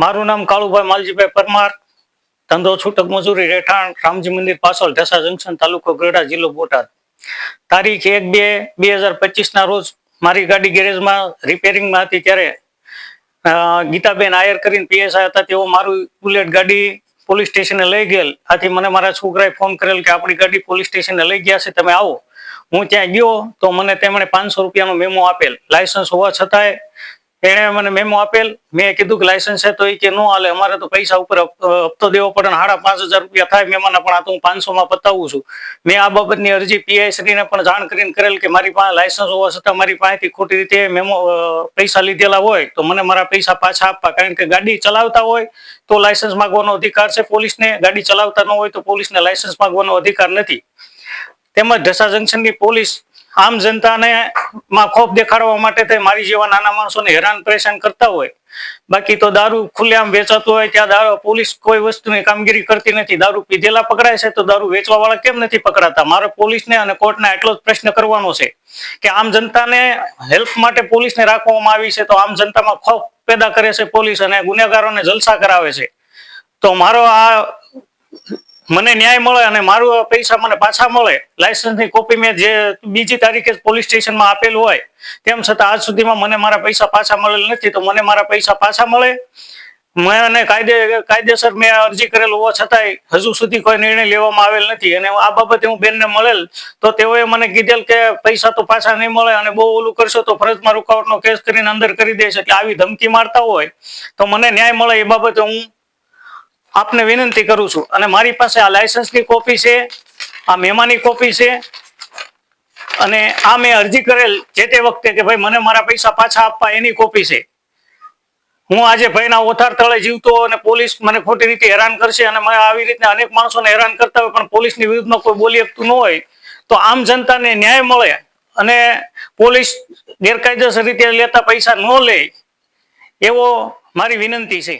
મારું નામ કાળુભાઈ માલજીભાઈ પરમાર, ધંધો છૂટક મજૂરી રહેઠાણ, રામજી મંદિર પાછળ ઢસા જંકશન તાલુકો ગરડા જિલ્લો બોટાદ. તારીખ એક બે બે હજાર પચીસના રોજ મારી ગાડી ગેરેજમાં રિપેરિંગમાં હતી ત્યારે ગીતાબેન આયર કરીને પીએસઆઈ હતા, તેઓ મારું બુલેટ ગાડી પોલીસ સ્ટેશને લઈ ગયેલ. આથી મને મારા છોકરાએ ફોન કરેલ કે આપણી ગાડી પોલીસ સ્ટેશને લઈ ગયા છે, તમે આવો. હું ત્યાં ગયો તો મને તેમણે પાંચસો રૂપિયાનો મેમો આપેલ. લાયસન્સ હોવા છતાંય એણે મને મેમો આપેલ. મેં કીધું કે લાયસન્સ છે તો એ કે નો હાલે. અમારે તો પૈસા ઉપર હપ્તો દેવો પડે સાડા પાંચ હજાર રૂપિયા થાય મહેમાનના પણ આ તો હું પાંચસોમાં પતાવું છું. મેં આ બાબતની અરજી પીઆઈ પણ જાણ કરીને કરેલ કે મારી પાસે લાયસન્સ હોવા છતાં મારી પાસેથી ખોટી રીતે મેમો પૈસા લીધેલા હોય તો મને મારા પૈસા પાછા આપવા. કારણ કે ગાડી ચલાવતા હોય તો લાયસન્સ માંગવાનો અધિકાર છે પોલીસને. ગાડી ચલાવતા ન હોય તો પોલીસને લાયસન્સ માંગવાનો અધિકાર નથી. તેમજ ઢસા જંકશનની પોલીસ આમ જનતાને માં ખોફ દેખાડવા માટે તે મારી જેવા નાના માણસોને હેરાન પરેશાન કરતા હોય. બાકી તો દારૂ ખુલ્લેઆમ વેચાતું હોય ત્યાં દારૂ, પોલીસ કોઈ વસ્તુની કામગીરી કરતી નથી. દારૂ પીધેલા પકડાય છે તો દારૂ વેચવા વાળા કેમ નથી પકડાતા? મારે પોલીસને અને કોર્ટને એટલો જ પ્રશ્ન કરવાનો છે કે આમ જનતાને હેલ્પ માટે પોલીસને રાખવામાં આવી છે તો આમ જનતામાં ખોફ પેદા કરે છે પોલીસ અને ગુનેગારોને જલસા કરાવે છે. તો મારો આ મને ન્યાય મળે અને મારું પૈસા મને પાછા મળે. લાયસન્સની કોપી મેં જે બીજી તારીખે પોલીસ સ્ટેશનમાં આપેલું હોય, તેમ છતાં આજ સુધીમાં મને મારા પૈસા પાછા મળેલ નથી, તો મને મારા પૈસા પાછા મળે. મને કાયદે, કાયદેસર મેં અરજી કરેલ હોવા છતાંય હજુ સુધી કોઈ નિર્ણય લેવામાં આવેલ નથી. અને આ બાબતે હું બેનને મળેલ, તો તેઓએ મને કીધેલ કે પૈસા તો પાછા નહીં મળે અને બહુ ઓલું કરશો તો ફરજમાં રૂકાવટનો કેસ કરીને અંદર કરી દેશે. એટલે આવી ધમકી મારતા હોય, તો મને ન્યાય મળે એ બાબતે હું આપને વિનંતી કરું છું. અને મારી પાસે આ લાયસન્સની કોપી છે, આ મેમાની કોપી છે, અને આ મેં અરજી કરેલ જે તે વખતે કે ભાઈ મને મારા પૈસા પાછા આપવા એની કોપી છે. હું આજે ભાઈના ઓથાર તળે જીવતો અને પોલીસ મને ખોટી રીતે હેરાન કરશે અને મને આવી રીતના અનેક માણસોને હેરાન કરતા હોય, પણ પોલીસની વિરુદ્ધમાં કોઈ બોલી શકતું ન હોય, તો આમ જનતાને ન્યાય મળે અને પોલીસ ગેરકાયદેસર રીતે લેતા પૈસા ન લે, એવો મારી વિનંતી છે.